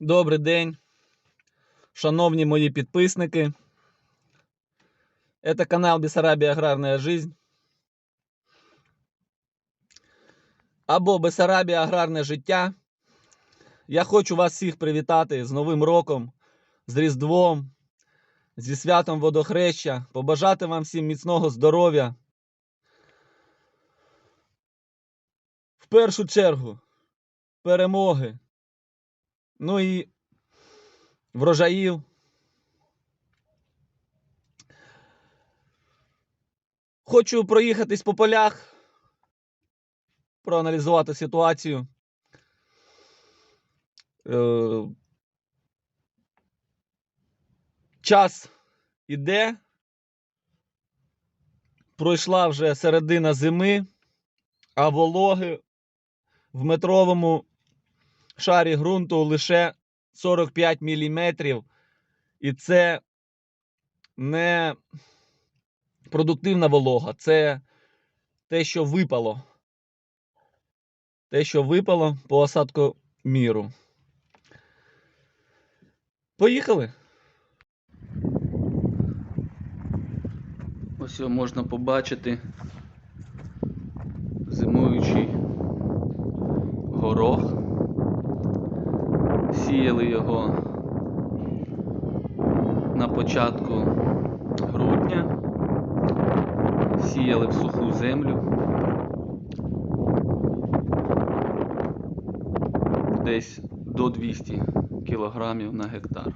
Добрий день, шановні мої підписники. Это канал Бессарабия Аграрная Жизнь. Або Бессарабія Аграрне життя. Я хочу вас всіх привітати з Новим роком, з Різдвом, зі святом водохреща, побажати вам всім міцного здоров'я. В першу чергу перемоги. Ну і врожаїв. Хочу проїхатись по полях, проаналізувати ситуацію. Е, Час іде. Пройшла вже середина зими, а вологи в метровому шарі ґрунту лише 45 мм. І це не продуктивна волога, це те, що випало. Те, що випало по осадку міру. Поїхали. Ось його можна побачити зимуючий горох. Сіяли його на початку грудня, сіяли в суху землю. Десь до 200 кілограмів на гектар.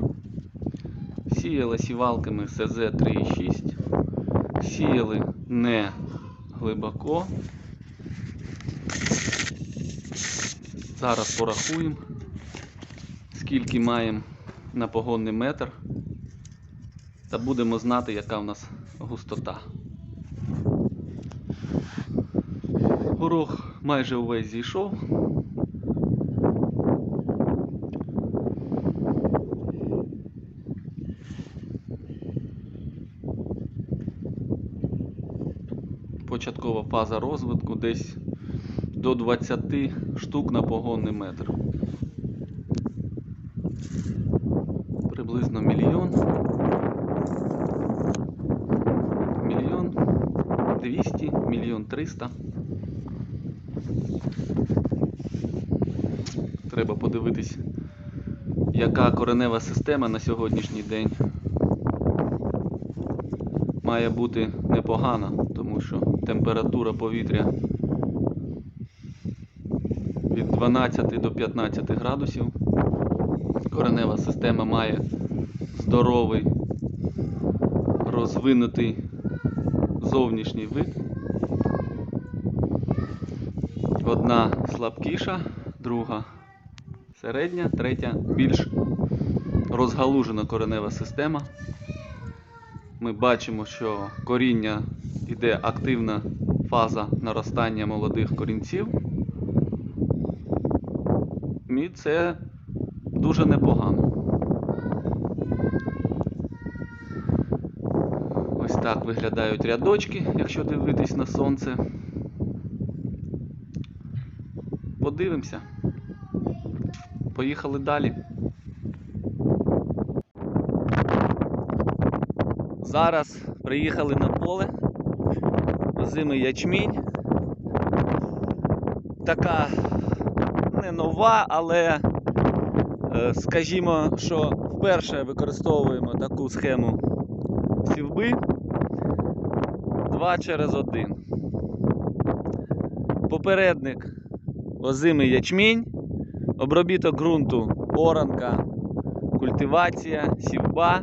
Сіяли сівалками СЗ 3,6. Сіяли не глибоко. Зараз порахуємо, скільки маємо на погонний метр. Та будемо знати, яка в нас густота. Горох майже увесь зійшов. Початкова фаза розвитку десь до 20 штук на погонний метр. Приблизно мільйон. Мільйон 200, мільйон 300. Треба подивитись, яка коренева система на сьогоднішній день має бути непогана, тому що температура повітря від 12 до 15 градусів. Коренева система має здоровий, розвинутий зовнішній вид. Одна слабкіша, друга середня, третя більш розгалужена коренева система. Ми бачимо, що коріння йде активна фаза наростання молодих корінців. І це дуже непогано. Ось так виглядають рядочки, якщо дивитись на сонце. Подивимося. Поїхали далі. Зараз приїхали на поле. Озимий ячмінь. Така не нова, але е, скажімо, що вперше використовуємо таку схему сівби 2 через 1. Попередник озимий ячмінь, обробіток ґрунту оранка, культивація, сівба.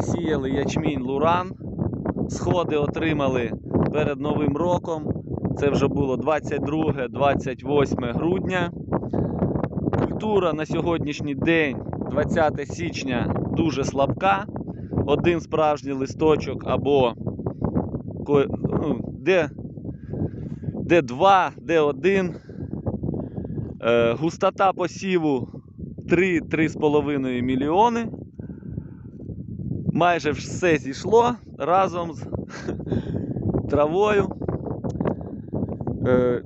Сіяли ячмінь луран. Сходи отримали перед Новим роком. Це вже було 22-28 грудня. Культура на сьогоднішній день, 20 січня, дуже слабка. Один справжній листочок або де, де 2, де 1. Е, густота посіву 3-3,5 мільйони. Майже все зійшло разом з травою. Е,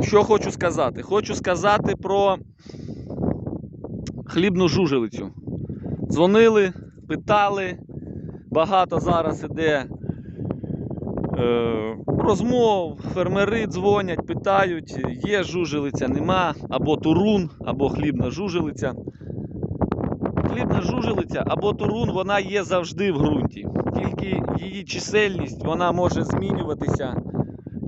що хочу сказати? Хочу сказати про хлібну жужелицю. Дзвонили, питали. Багато зараз іде розмов, фермери дзвонять, питають, є жужелиця, нема, або турун, або хлібна жужелиця. Хлібна жужелиця або турун, вона є завжди в ґрунті. Тільки її чисельність вона може змінюватися.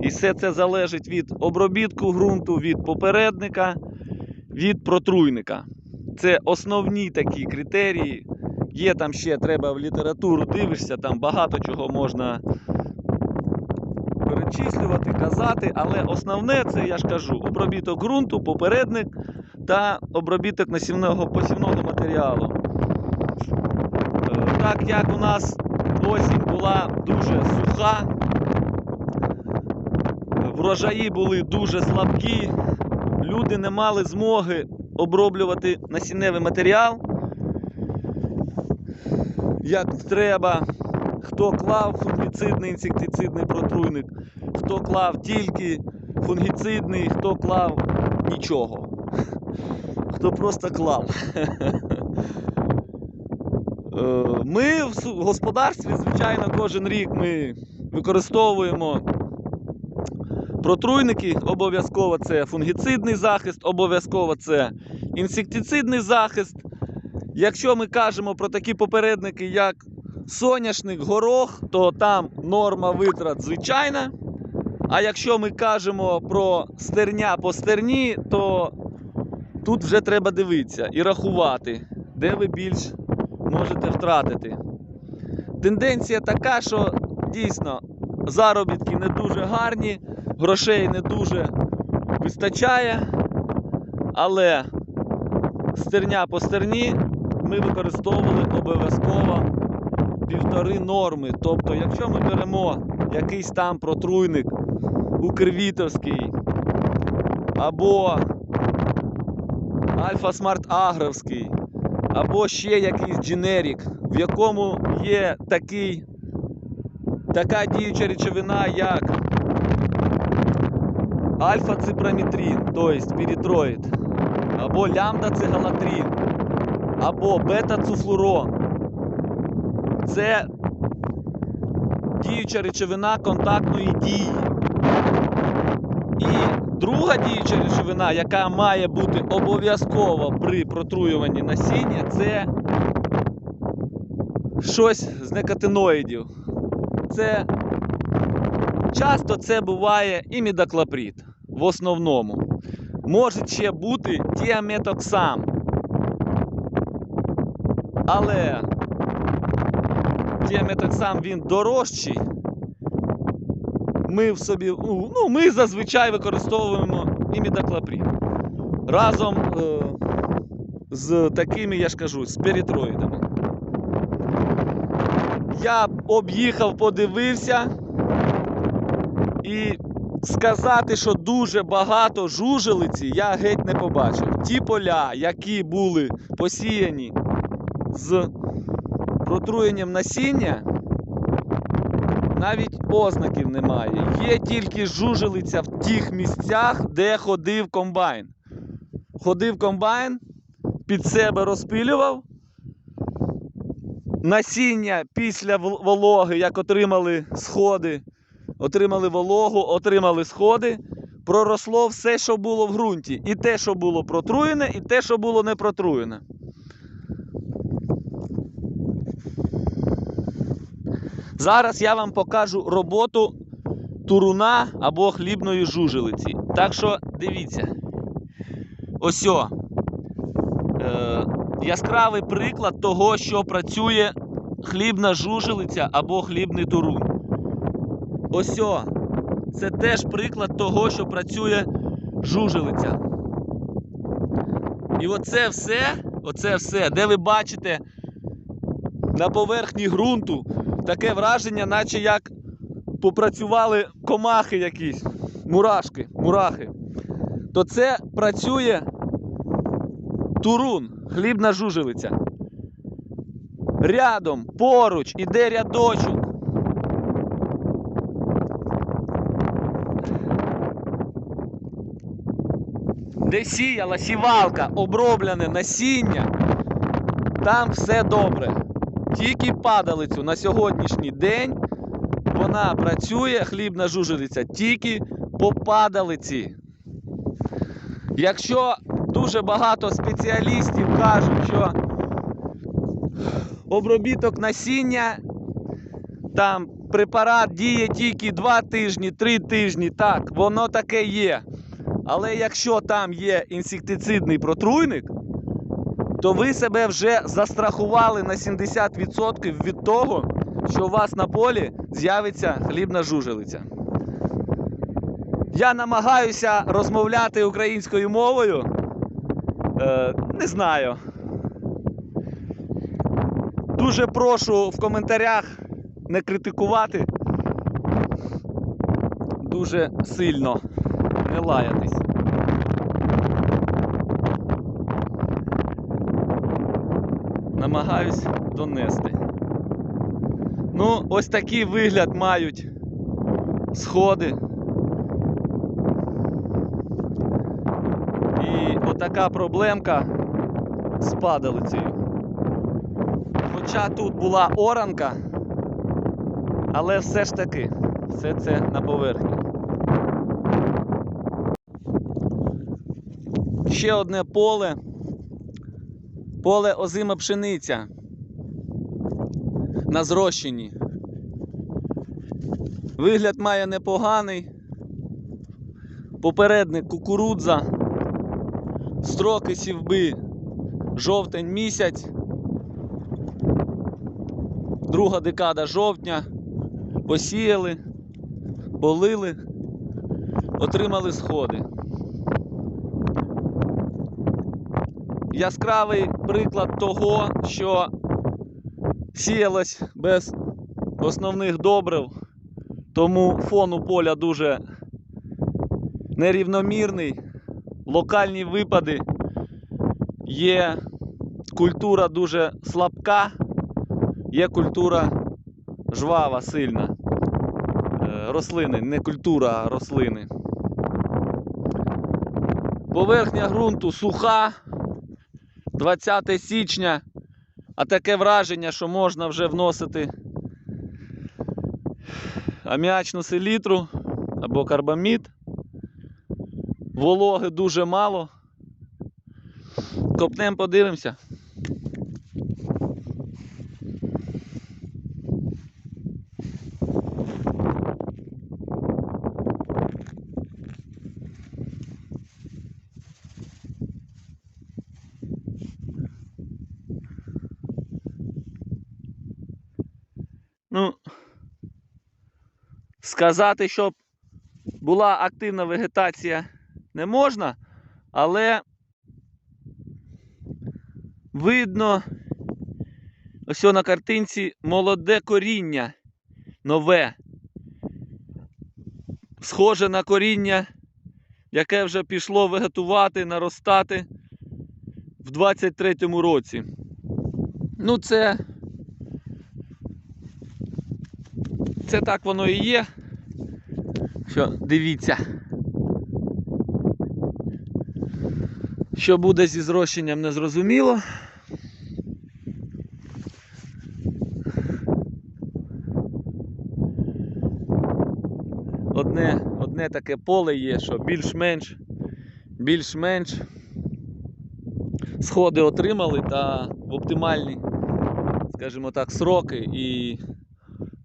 І все це залежить від обробітку ґрунту, від попередника, від протруйника. Це основні такі критерії. Є там ще треба в літературу дивишся, там багато чого можна перечислювати, казати, але основне це я ж кажу: обробіток ґрунту, попередник та обробіток насівного посівного матеріалу. Е, Так як у нас осінь була дуже суха, врожаї були дуже слабкі, люди не мали змоги оброблювати насінневий матеріал. Як треба, хто клав фунгіцидний інсектицидний протруйник, хто клав тільки фунгіцидний, хто клав нічого. Хто просто клав. Е, Ми в господарстві, звичайно, кожен рік ми використовуємо протруйники. Обов'язково це фунгіцидний захист, обов'язково це інсектицидний захист. Якщо ми кажемо про такі попередники, як соняшник, горох, то там норма витрат звичайна. А якщо ми кажемо про стерня по стерні, то тут вже треба дивитися і рахувати, де ви більш можете втратити. Тенденція така, що дійсно заробітки не дуже гарні, грошей не дуже вистачає, але стерня по стерні ми використовували обов'язково півтори норми. Тобто, якщо ми беремо якийсь там протруйник Укрвітовський або Альфа Смарт Агровський, або ще якийсь дженерік, в якому є такий, така діюча речовина, як альфа-ципрамітрин, тобто пірітроїд, або лямбда-цигалатрин, або бета-цуфлурон. Це діюча речовина контактної дії. Друга діюча речовина, яка має бути обов'язково при протруюванні насіння, це щось з некотиноїдів. Це часто це буває і імідаклоприд в основному. Може ще бути тіаметоксам. Але тіаметоксам він дорожчий. Ми в собі, ну, ну, ми зазвичай використовуємо імідаклоприд. Разом е, з такими, я ж кажу, з перітроїдами. Я об'їхав, подивився і сказати, що дуже багато жужелиці я геть не побачив. Ті поля, які були посіяні з протруєнням насіння, навіть ознаків немає. Є тільки жужелиця в тих місцях, де ходив комбайн. Ходив комбайн, під себе розпилював. Насіння після вологи, як отримали сходи, отримали вологу, отримали сходи, проросло все, що було в ґрунті. І те, що було протруєне, і те, що було не протруєне. Зараз я вам покажу роботу туруна або хлібної жужелиці. Так що дивіться. Ось. о. Е, яскравий приклад того, що працює хлібна жужелиця або хлібний турун. Ось. о. Це теж приклад того, що працює жужелиця. І оце все, оце все, де ви бачите на поверхні ґрунту таке враження, наче як попрацювали комахи якісь, мурашки, мурахи. То це працює турун, хлібна жужелиця. Рядом, поруч, іде рядочок. де сіяла сівалка, оброблене насіння, там все добре. Тільки падалицю на сьогоднішній день вона працює, хлібна жужелиця, тільки по падалиці. Якщо дуже багато спеціалістів кажуть, що обробіток насіння, там препарат діє тільки 2 тижні, 3 тижні, так, воно таке є. Але якщо там є інсектицидний протруйник, то ви себе вже застрахували на 70% від того, що у вас на полі з'явиться хлібна жужелиця. Я намагаюся розмовляти українською мовою. Е, не знаю. Дуже прошу в коментарях не критикувати. Дуже сильно не лаятись. Намагаюсь донести. Ну, ось такий вигляд мають сходи. І отака проблемка з падалицею. Хоча тут була оранка, але все ж таки все це на поверхні. Ще одне поле. Поле озима пшениця на зрощенні. Вигляд має непоганий. Попередник кукурудза. Строки сівби жовтень місяць. Друга декада жовтня. Посіяли, полили, отримали сходи. Яскравий приклад того, що сіялось без основних добрив, тому фон у поля дуже нерівномірний, локальні випади, є культура дуже слабка, є культура жвава, сильна. Е, Рослини, не культура, а рослини. Поверхня ґрунту суха. 20 січня, а таке враження, що можна вже вносити аміачну селітру або карбамід. Вологи дуже мало. Копнем, подивимося. Ну, сказати, щоб була активна вегетація не можна, але видно ось на картинці молоде коріння нове. Схоже на коріння, яке вже пішло вегетувати, наростати в 23-му році. Ну, це Це так воно і є. Що, дивіться. Що буде зі зрощенням, не зрозуміло. Одне, одне таке поле є, що більш-менш, більш-менш сходи отримали та в оптимальні, скажімо так, сроки і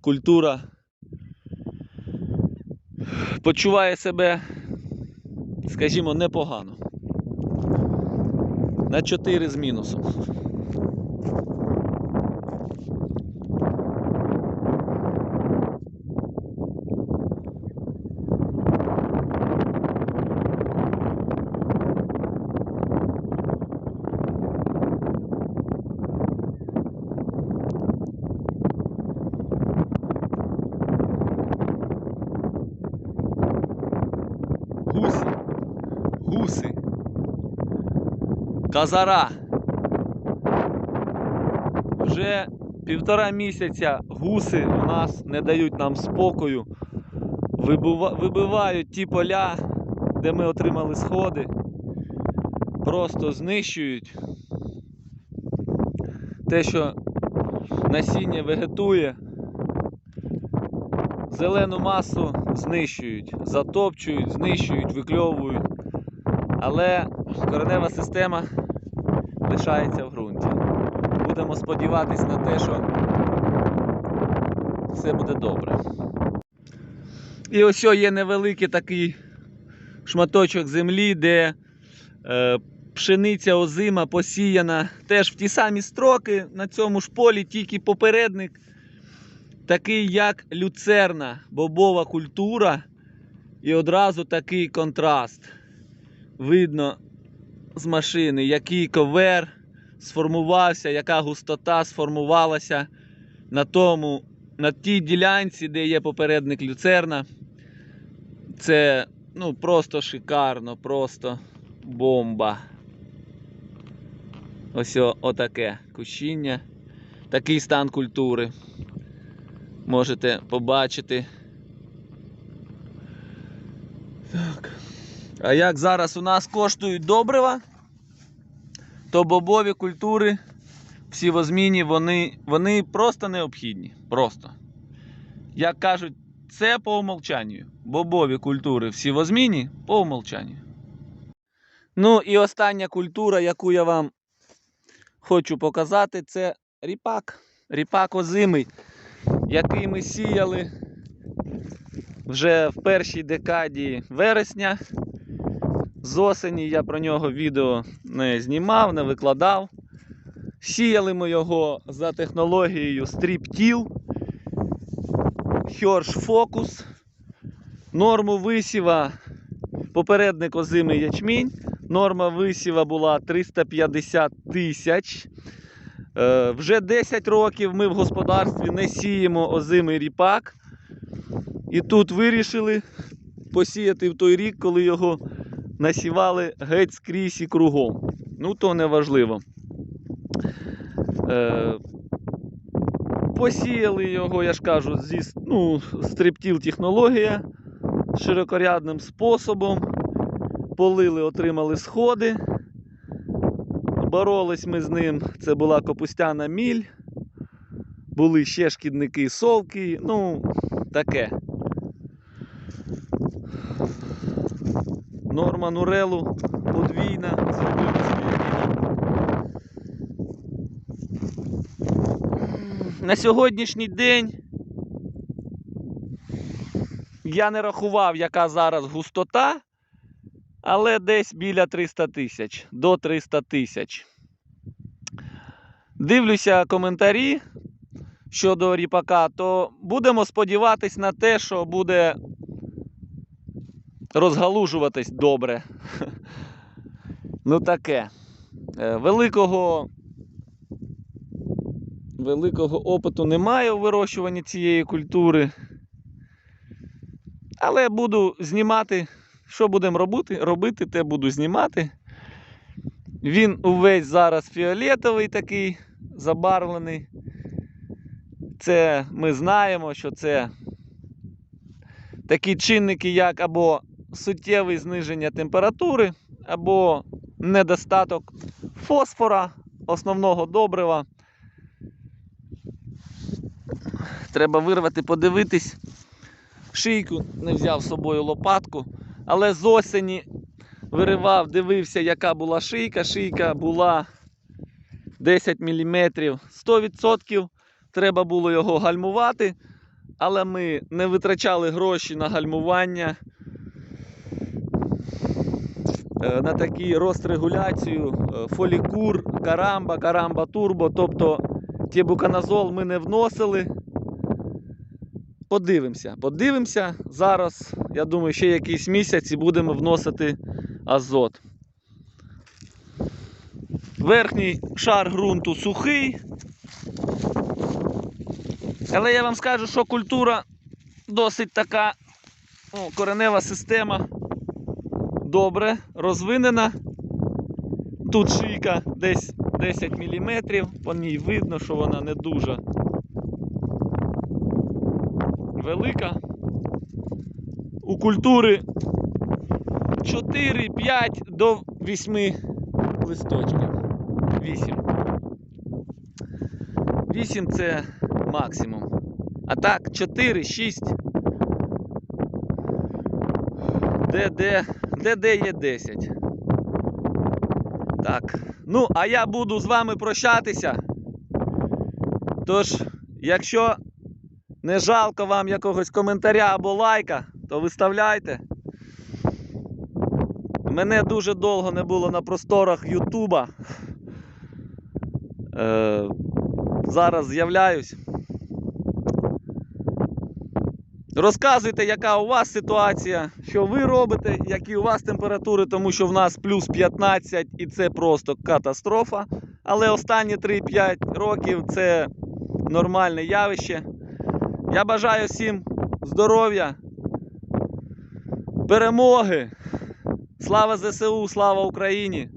культура почуває себе, скажімо, непогано. На 4 з мінусом. Казара. Вже півтора місяця гуси у нас не дають нам спокою. Вибива- Вибивають ті поля, де ми отримали сходи. просто знищують те, що насіння вегетує, зелену масу знищують, затопчують, знищують, викльовують. Але коренева система лишається в ґрунті. Будемо сподіватися на те, що все буде добре. І ось є невеликий такий шматочок землі, де е, пшениця озима посіяна теж в ті самі строки на цьому ж полі, тільки попередник, такий як люцерна, бобова культура, і одразу такий контраст. Видно з машини, який ковер сформувався, яка густота сформувалася на тому, на тій ділянці, де є попередник люцерна. Це ну, просто шикарно, просто бомба. Ось отаке кущіння. Такий стан культури. Можете побачити. Так. А як зараз у нас коштують добрива, то бобові культури в сівозміні вони, вони просто необхідні. Просто. Як кажуть, це по умолчанню. Бобові культури в сівозміні по умолчанню. Ну і остання культура, яку я вам хочу показати, це ріпак. Ріпак озимий, який ми сіяли вже в першій декаді вересня. З осені я про нього відео не знімав, не викладав. Сіяли ми його за технологією стріптіл, Hirsch Focus. Норму висіва попередник озимий ячмінь. Норма висіва була 350 тисяч. Е, вже 10 років ми в господарстві не сіємо озимий ріпак. І тут вирішили посіяти в той рік, коли його насівали геть скрізь і кругом. Ну, то не важливо. Е, посіяли його, я ж кажу, зі ну, стриптіл технологія широкорядним способом. Полили, отримали сходи. Боролись ми з ним. Це була капустяна міль. Були ще шкідники совки. Ну, таке. Норма Нурелу подвійна. Зробили. На сьогоднішній день я не рахував, яка зараз густота, але десь біля 300 тисяч, до 300 тисяч. Дивлюся коментарі щодо ріпака, то будемо сподіватись на те, що буде розгалужуватись добре. Ну таке. Е, Великого, великого опиту немає у вирощуванні цієї культури. Але буду знімати. Що будемо робити? Робити, те буду знімати. Він увесь зараз фіолетовий такий, забарвлений. Це ми знаємо, що це такі чинники, як або суттєве зниження температури, або недостаток фосфора, основного добрива. Треба вирвати, подивитись. Шийку не взяв з собою лопатку, але з осені виривав, дивився, яка була шийка. Шийка була 10 мм. 100% треба було його гальмувати, але ми не витрачали гроші на гальмування, на такі розрегуляцію, е, фолікур, карамба, карамба турбо, тобто тібуканазол ми не вносили. Подивимося, подивимося. Зараз, я думаю, ще якийсь місяць і будемо вносити азот. Верхній шар ґрунту сухий. Але я вам скажу, що культура досить така о, коренева система добре розвинена. Тут шийка десь 10 мм, по ній видно, що вона не дуже велика. У культури 4-5 до 8 листочків. 8. 8 це максимум. А так, 4, 6. Де, де є 10. Так. Ну, а я буду з вами прощатися. Тож, якщо не жалко вам якогось коментаря або лайка, то виставляйте. Мене дуже довго не було на просторах Ютуба. Е, зараз з'являюсь. Розказуйте, яка у вас ситуація, що ви робите, які у вас температури, тому що в нас плюс 15 і це просто катастрофа. Але останні 3-5 років це нормальне явище. Я бажаю всім здоров'я, перемоги. Слава ЗСУ, слава Україні!